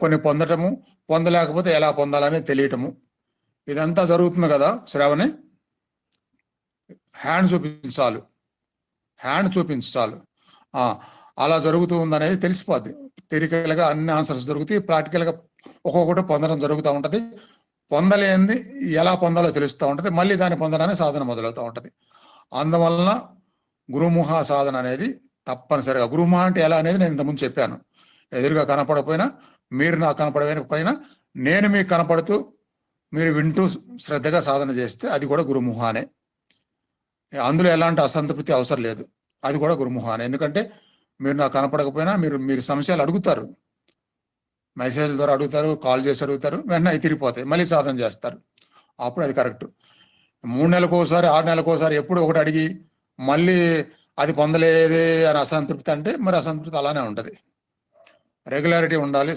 కొన్ని పొందటము పొందలేకపోతే ఎలా పొందాలని తెలియటము. ఇదంతా జరుగుతుంది కదా శ్రావణి? హ్యాండ్ చూపించాలి. హ్యాండ్ చూపించాలి. అలా జరుగుతూ ఉందనేది తెలిసిపోద్ది. థిరికల్గా అన్ని ఆన్సర్స్ దొరుకుతాయి. ప్రాక్టికల్గా ఒక్కొక్కటి పొందడం జరుగుతూ ఉంటుంది. పొందలేనిది ఎలా పొందాలో తెలుస్తూ ఉంటుంది. మళ్ళీ దాన్ని పొందడానికి సాధన మొదలవుతూ ఉంటుంది. అందువలన గురుముఖ సాధన అనేది తప్పనిసరిగా. గురుముఖ అంటే ఎలా అనేది నేను ఇంతకుముందు చెప్పాను. ఎదురుగా కనపడకపోయినా మీరు నాకు కనపడకపోయినా నేను మీకు కనపడుతూ మీరు వింటూ శ్రద్ధగా సాధన చేస్తే అది కూడా గురుముఖానే. అందులో ఎలాంటి అసంతృప్తి అవసరం లేదు. అది కూడా గురుముహానే ఎందుకంటే మీరు నాకు కనపడకపోయినా మీరు మీరు సమస్యలు అడుగుతారు. మెసేజ్ ద్వారా అడుగుతారు కాల్ చేసి అడుగుతారు వెంటనే అవి తిరిగిపోతాయి. మళ్ళీ సాధన చేస్తారు. అప్పుడు అది కరెక్ట్. మూడు నెలలకు ఒకసారి ఆరు నెలలకు ఒకసారి ఎప్పుడు ఒకటి అడిగి మళ్ళీ అది పొందలేదే అని అసంతృప్తి అంటే మరి అసంతృప్తి అలానే ఉంటుంది. రెగ్యులారిటీ ఉండాలి